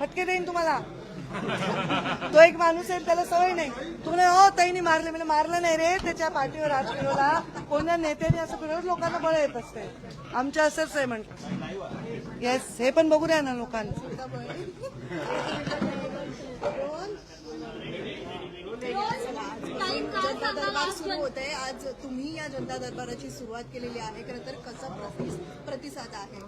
फटके देईन तुम्हाला. तो एक माणूस आहे त्याला सवय नाही. तुम्हाला हो ताईने मारले. म्हणजे मारलं नाही रे त्याच्या पाठीवर हात फिरवला. कोणत्या नेत्याने असं फिरवत लोकांना बळ येत असते. आमच्या असंच आहे म्हटलं येस हे पण बघू द्या ना लोकांना जनता दरबार सुरू होत आहे आज तुम्ही या जनता दरबाराची सुरुवात केलेली आहे. खरं तर कसा प्रति- प्रतिसाद आहे?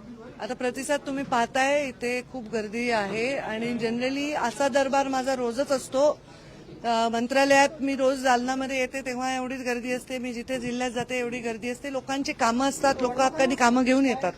आता प्रतिसाद तुम्ही पाहताय इथे खूप गर्दी आहे. आणि जनरली असा दरबार माझा रोजच असतो. मंत्रालयात मी रोज जालनामध्ये येते तेव्हा एवढीच गर्दी असते. मी जिथे जिल्ह्यात जाते एवढी गर्दी असते. लोकांची कामं असतात. लोक हक्कानी कामं घेऊन येतात.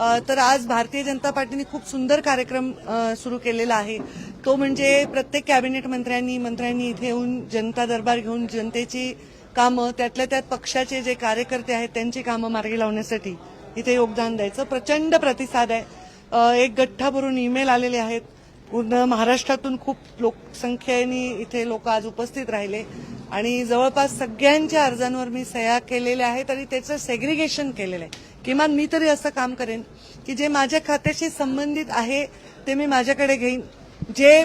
तर आज भारतीय जनता पार्टीने खूप सुंदर कार्यक्रम सुरू केलेला आहे. तो म्हणजे प्रत्येक कॅबिनेट मंत्र्यांनी मंत्र्यांनी इथे येऊन जनता दरबार घेऊन जनतेची कामं त्यातल्या त्यात पक्षाचे जे कार्यकर्ते आहेत त्यांची कामं मार्गी लावण्यासाठी इथे योगदान द्यायचं. प्रचंड प्रतिसाद आहे. एक गठ्ठा भरून ईमेल आलेले आहेत. पूर्ण महाराष्ट्रातून खूप लोकसंख्येने इथे लोक आज उपस्थित राहिले. आणि जवळपास सगळ्यांच्या अर्जांवर मी सह्या केलेल्या आहेत आणि त्याचं सेग्रिगेशन केलेलं आहे. किमान मी तरी असं काम करेन की जे माझ्या खात्याशी संबंधित आहे ते मी माझ्याकडे घेईन. जे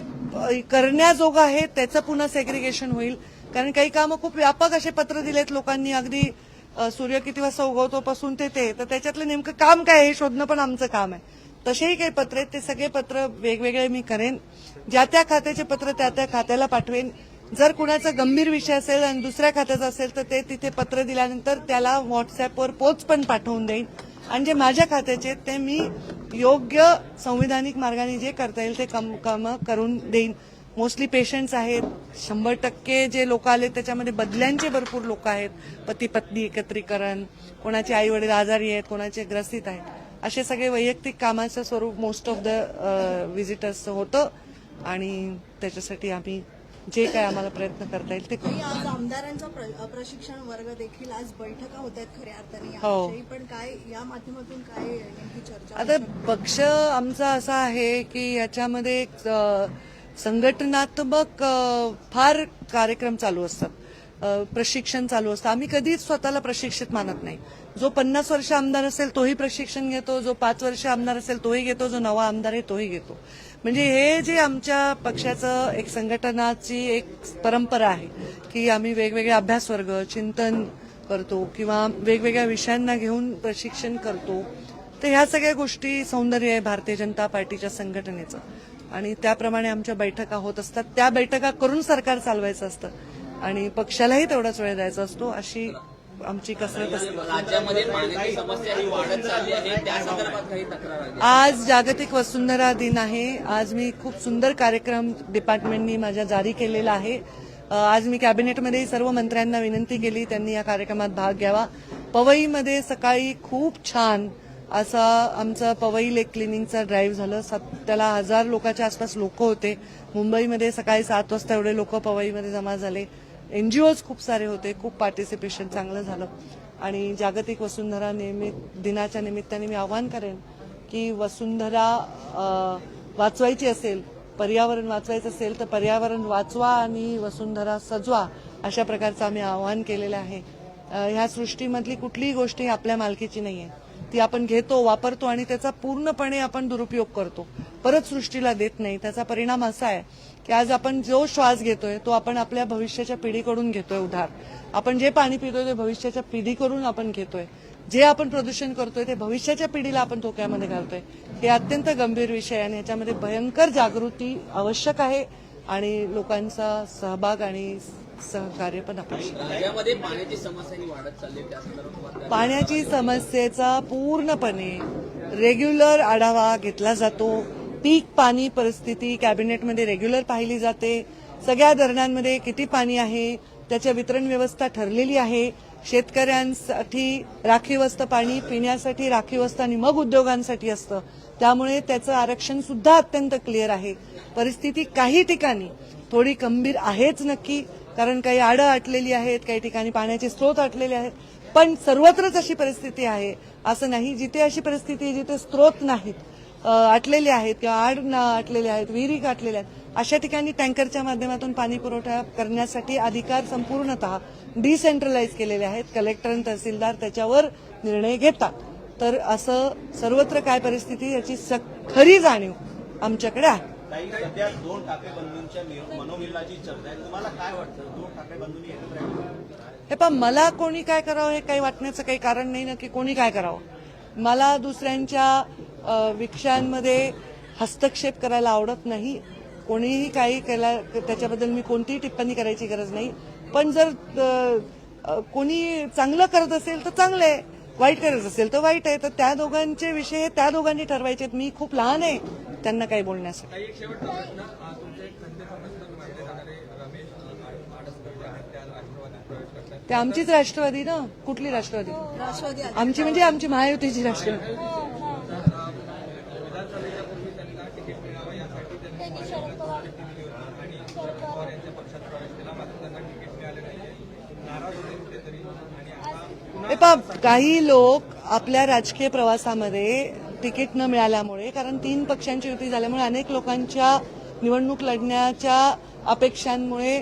करण्याजोगं आहे त्याचं पुन्हा सेग्रिगेशन होईल. कारण काही कामं खूप व्यापक असे पत्र दिलेत लोकांनी. अगदी सूर्य किती वाजता उगवतो पासून ते ते. तर त्याच्यातलं नेमकं काम काय आहे हे शोधणं पण आमचं काम आहे. तसेही काही पत्र आहेत ते सगळे पत्र वेगवेगळे मी करेन. ज्या त्या खात्याचे पत्र त्या त्या खात्याला पाठवेन. जर कुणाचा गंभीर विषय असेल आणि दुसऱ्या खात्याचा असेल तर ते तिथे पत्र दिल्यानंतर त्याला व्हॉट्सअपवर पोच पण पाठवून देईन. आणि जे माझ्या खात्याचे आहेत ते मी योग्य संविधानिक मार्गाने जे करता येईल ते कम कामं करून देईन. मोस्टली पेशंट्स आहेत. शंभर टक्के जे लोक आले त्याच्यामध्ये बदल्यांचे भरपूर लोक आहेत. पती पत्नी एकत्रीकरण कोणाचे आई वडील आजारी आहेत कोणाचे ग्रसित आहेत. असे सगळे वैयक्तिक कामाचं स्वरूप मोस्ट ऑफ द विजिटर्सचं होतं. आणि त्याच्यासाठी आम्ही जे काय आम्हाला प्रयत्न करता येईल ते करू. आज आमदारांचा प्र- प्रशिक्षण वर्ग देखील आज बैठका होत आहेत खऱ्या अर्थाने हो. याविषयी पण काय या माध्यमातून काय नेमकी चर्चा आता पक्ष आमचा असा आहे की याच्यामध्ये एक, अ, संघटनात्मक अ, फार कार्यक्रम चालू असतात. अ, प्रशिक्षण चालू असतं. आम्ही कधीच स्वतःला प्रशिक्षित मानत नाही. जो पन्नास वर्ष आमदार असेल तोही प्रशिक्षण घेतो जो पाच वर्ष आमदार असेल तोही घेतो जो नवा आमदार आहे तोही घेतो. म्हणजे हे जे आमच्या पक्षाचं एक संघटनाची एक परंपरा आहे की आम्ही वेगवेगळे अभ्यासवर्ग चिंतन करतो किंवा वेगवेगळ्या विषयांना घेऊन प्रशिक्षण करतो तर ह्या सगळ्या गोष्टी सौंदर्य आहे भारतीय जनता पार्टीच्या संघटनेचं. आणि त्याप्रमाणे आमच्या बैठका होत असतात. त्या बैठका करून सरकार चालवायचं असतं. आणि पक्षालाही तेवढाच वेळ द्यायचा असतो अशी आमची कसरत असते. राज्यामध्ये पाण्याची समस्या ही वाढत चालली आहे. त्या संदर्भात काही तक्रार आली? आज जागतिक वसुंधरा दिन आहे. आज मी खूप सुंदर कार्यक्रम डिपार्टमेंटनी माझ्या जारी केलेला आहे. आज मी कॅबिनेटमध्ये सर्व मंत्र्यांना विनंती केली त्यांनी या कार्यक्रमात भाग घ्यावा. पवईमध्ये सकाळी खूप छान असा आमचा पवई लेक क्लिनिंगचा ड्राईव्ह झालं. त्याला हजार लोकांच्या आसपास लोक होते. मुंबईमध्ये सकाळी सात वाजता एवढे लोक पवईमध्ये जमा झाले. एनजीओज खूप सारे होते खूप पार्टिसिपेशन चांगलं झालं. आणि जागतिक वसुंधरा निमित्त दिनाच्या निमित्ताने मी आवाहन करेन की वसुंधरा वाचवायची असेल पर्यावरण वाचवायचं असेल तर पर्यावरण वाचवा आणि वसुंधरा सजवा अशा प्रकारचं आम्ही आवाहन केलेलं आहे. ह्या सृष्टीमधली कुठलीही गोष्ट ही आपल्या मालकीची नाही आहे ती आपण घेतो वापरतो आणि त्याचा पूर्णपणे आपण दुरुपयोग करतो. परत सृष्टीला देत नाही. त्याचा परिणाम असा आहे की आज आपण जो श्वास घेतोय तो आपण आपल्या भविष्याच्या पिढीकडून घेतोय उधार. आपण जे पाणी पितोय ते भविष्याच्या पिढीकडून आपण घेतोय. जे आपण प्रदूषण करतोय ते भविष्याच्या पिढीला आपण धोक्यामध्ये घालतोय. हे अत्यंत गंभीर विषय आणि याच्यामध्ये भयंकर जागृती आवश्यक आहे आणि लोकांचा सहभाग आणि सहकार्य पण संदर्भात पाण्याची समस्येचा पूर्णपणे रेग्युलर आढावा घेतला जातो. पीक पाणी परिस्थिती कॅबिनेटमध्ये रेग्युलर पाहिली जाते. सगळ्या धरणांमध्ये किती पाणी आहे त्याच्या वितरण व्यवस्था ठरलेली आहे. शेतकऱ्यांसाठी राखीव असतं पाणी पिण्यासाठी राखीव असतं आणि मग उद्योगांसाठी असतं. त्यामुळे त्याचं आरक्षण सुद्धा अत्यंत क्लिअर आहे. परिस्थिती काही ठिकाणी थोडी गंभीर आहेच नक्की. कारण काही आडं आटलेली आहेत काही ठिकाणी पाण्याचे स्रोत आटलेले आहेत. पण सर्वत्रच अशी परिस्थिती आहे असं नाही. जिथे अशी परिस्थिती आहे, जिथे स्रोत नाहीत आटलेले आहेत किंवा आड आटलेले आहेत विहिरी गाठलेल्या आहेत अशा ठिकाणी टँकरच्या माध्यमातून पाणी पुरवठा करण्यासाठी अधिकार संपूर्णतः डिसेंट्रलाइज केलेले आहेत. कलेक्टर आणि तहसीलदार त्याच्यावर निर्णय घेतात. तर असं सर्वत्र काय परिस्थिती याची खरी जाणीव आमच्याकडे आहे. ताई सध्या दोन ठाकरे बंधूंच्या मनोमिलनाची चर्चा आहे. तुम्हाला काय वाटतं? दोन ठाकरे बंधूंनी एकत्र हे पण मला कोणी काय करावं हे काही वाटण्याचं काही कारण नाही ना की कोणी काय करावं. मला दुसऱ्यांच्या विषयांमध्ये हस्तक्षेप करायला आवडत नाही. कोणीही काही केला त्याच्याबद्दल मी कोणतीही टिप्पणी करायची गरज नाही. पण जर कोणी चांगलं करत असेल तर चांगलं आहे. वाईट करत असेल तर वाईट आहे. तर त्या दोघांचे विषय हे त्या दोघांनी ठरवायचे आहेत. मी खूप लहान आहे. त्यांना काही बोलण्यासाठी. ते आमचीच राष्ट्रवादी ना? कुठली राष्ट्रवादी? राष्ट्रवादी आघाडी. आमची म्हणजे आमची महायुतीची राष्ट्रवादी. हे काही लोक आपल्या राजकीय प्रवासामध्ये तिकीट न मिळाल्यामुळे कारण तीन पक्षांची युती झाल्यामुळे अनेक लोकांच्या निवडणूक लढण्याच्या अपेक्षांमुळे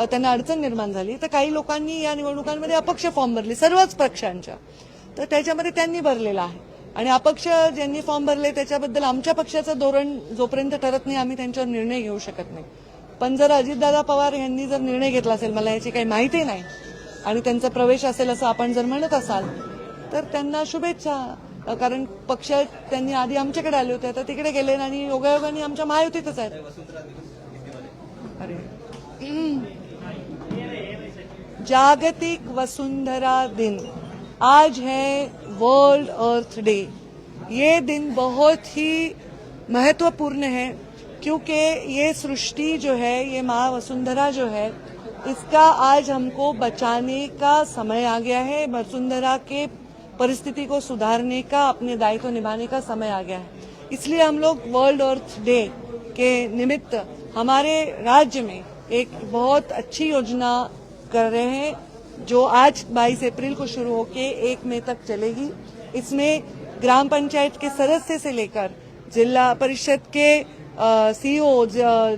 त्यांना अडचण निर्माण झाली. तर काही लोकांनी या निवडणुकांमध्ये अपक्ष फॉर्म भरले सर्वच पक्षांच्या. तर त्याच्यामध्ये त्यांनी भरलेला आहे. आणि अपक्ष ज्यांनी फॉर्म भरले त्याच्याबद्दल आमच्या पक्षाचं धोरण जोपर्यंत ठरत नाही आम्ही त्यांच्यावर निर्णय घेऊ शकत नाही. पण जर अजितदादा पवार यांनी जर निर्णय घेतला असेल मला याची काही माहिती नाही आणि त्यांचा प्रवेश असेल असं आपण जर म्हणत असाल तर त्यांना शुभेच्छा. कारण पक्ष त्यांनी आधी आमच्याकडे आले होते, आता तिकडे गेले आणि योगायोगाने आमच्या महायुतीतच आहेत. जागतिक वसुंधरा दिन. आज है वर्ल्ड अर्थ डे ये दिन बहुत ही महत्वपूर्ण है, क्योंकि ये सृष्टि जो है, ये माँ वसुंधरा जो है, इसका आज हमको बचाने का समय आ गया है। वसुंधरा के परिस्थिति को सुधारने का, अपने दायित्व निभाने का समय आ गया है। इसलिए हम लोग वर्ल्ड अर्थ डे के निमित्त हमारे राज्य में एक बहुत अच्छी योजना कर रहे हैं, जो आज 22 अप्रैल को शुरू होके एक मई तक चलेगी। इसमें ग्राम पंचायत के सदस्य से लेकर जिला परिषद के सीईओ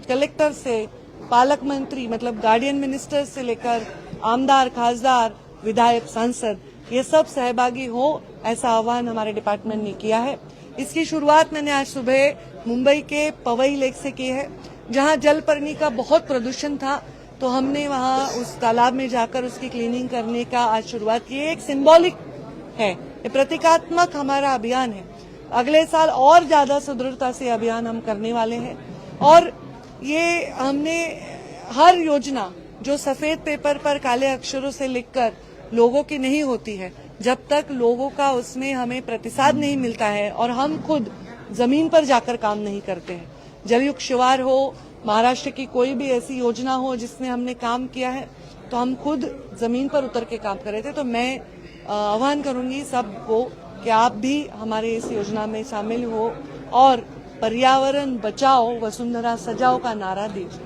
कलेक्टर से, पालक मंत्री मतलब गार्डियन मिनिस्टर से लेकर आमदार, खासदार, विधायक, सांसद ये सब सहभागी हो, ऐसा आह्वान हमारे डिपार्टमेंट ने किया है। इसकी शुरुआत मैंने आज सुबह मुंबई के पवई लेक से की है, जहाँ जलपर्णी का बहुत प्रदूषण था। तो हमने वहाँ उस तालाब में जाकर उसकी क्लीनिंग करने का आज शुरुआत की एक सिंबॉलिक है, ये प्रतीकात्मक हमारा अभियान है। अगले साल और ज़्यादा सुदृढ़ता से अभियान हम करने वाले हैं। और ये हमने हर योजना जो सफ़ेद पेपर पर काले अक्षरों से लिखकर लोगों की नहीं होती है। जब तक लोगों का उसमें हमें प्रतिसाद नहीं मिलता है और हम खुद ज़मीन पर जाकर काम नहीं करते हैं। जलयुक्त शिवार हो, महाराष्ट्र की कोई भी ऐसी योजना हो जिसमें हमने काम किया है तो हम खुद ज़मीन पर उतर के काम कर रहे थे। तो मैं आह्वान करूँगी सबको कि आप भी हमारे इस योजना में शामिल हो और पर्यावरण बचाओ, वसुंधरा सजाओ का नारा दीजिए।